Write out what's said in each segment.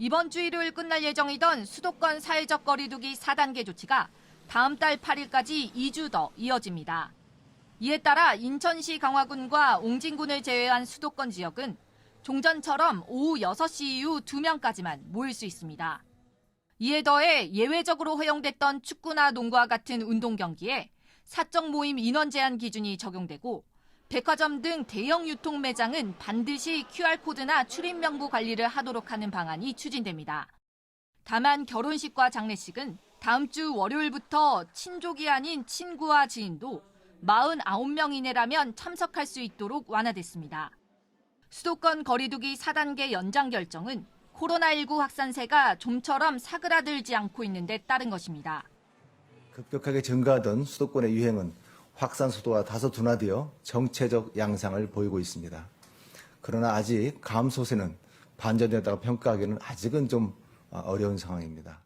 이번 주 일요일 끝날 예정이던 수도권 사회적 거리두기 4단계 조치가 다음 달 8일까지 2주 더 이어집니다. 이에 따라 인천시 강화군과 옹진군을 제외한 수도권 지역은 종전처럼 오후 6시 이후 2명까지만 모일 수 있습니다. 이에 더해 예외적으로 허용됐던 축구나 농구와 같은 운동 경기에 사적 모임 인원 제한 기준이 적용되고 백화점 등 대형 유통 매장은 반드시 QR코드나 출입 명부 관리를 하도록 하는 방안이 추진됩니다. 다만 결혼식과 장례식은 다음 주 월요일부터 친족이 아닌 친구와 지인도 49명 이내라면 참석할 수 있도록 완화됐습니다. 수도권 거리두기 4단계 연장 결정은 코로나19 확산세가 좀처럼 사그라들지 않고 있는 데 따른 것입니다. 급격하게 증가하던 수도권의 유행은 확산 속도가 다소 둔화되어 정체적 양상을 보이고 있습니다. 그러나 아직 감소세는 반전되었다고 평가하기는 아직은 좀 어, 어려운 상황입니다.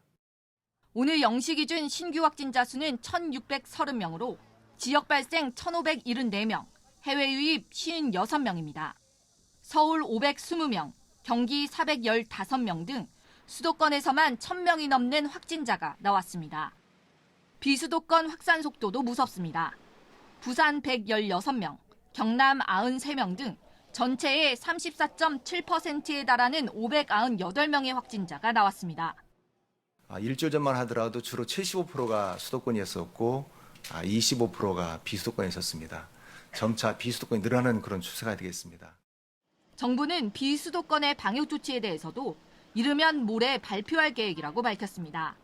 오늘 0시 기준 신규 확진자 수는 1,630명으로 지역 발생 1,574명, 해외 유입 56명입니다. 서울 520명, 경기 415명 등 수도권에서만 1,000명이 넘는 확진자가 나왔습니다. 비수도권 확산 속도도 무섭습니다. 부산 116명, 경남 93명 등 전체의 34.7%에 달하는 598명의 확진자가 나왔습니다. 아, 일주일 전만 하더라도 주로 75%가 수도권이었었고 25%가 비수도권에 있었습니다. 점차 비수도권이 늘어나는 그런 추세가 되겠습니다. 정부는 비수도권의 방역 조치에 대해서도 이르면 모레 발표할 계획이라고 밝혔습니다.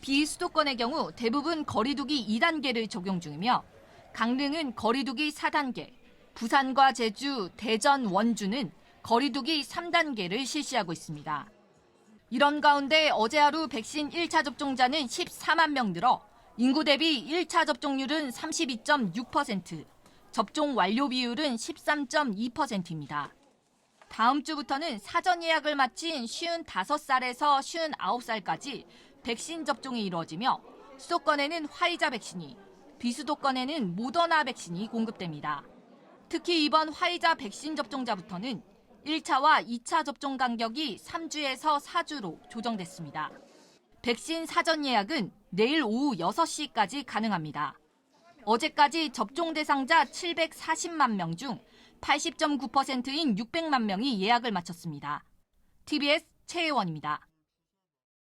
비수도권의 경우 대부분 거리두기 2단계를 적용 중이며 강릉은 거리두기 4단계, 부산과 제주, 대전, 원주는 거리두기 3단계를 실시하고 있습니다. 이런 가운데 어제 하루 백신 1차 접종자는 14만 명 늘어 인구 대비 1차 접종률은 32.6%, 접종 완료 비율은 13.2%입니다. 다음 주부터는 사전 예약을 마친 55살에서 59살까지 백신 접종이 이루어지며 수도권에는 화이자 백신이, 비수도권에는 모더나 백신이 공급됩니다. 특히 이번 화이자 백신 접종자부터는 1차와 2차 접종 간격이 3주에서 4주로 조정됐습니다. 백신 사전 예약은 내일 오후 6시까지 가능합니다. 어제까지 접종 대상자 740만 명 중 80.9%인 600만 명이 예약을 마쳤습니다. TBS 최혜원입니다.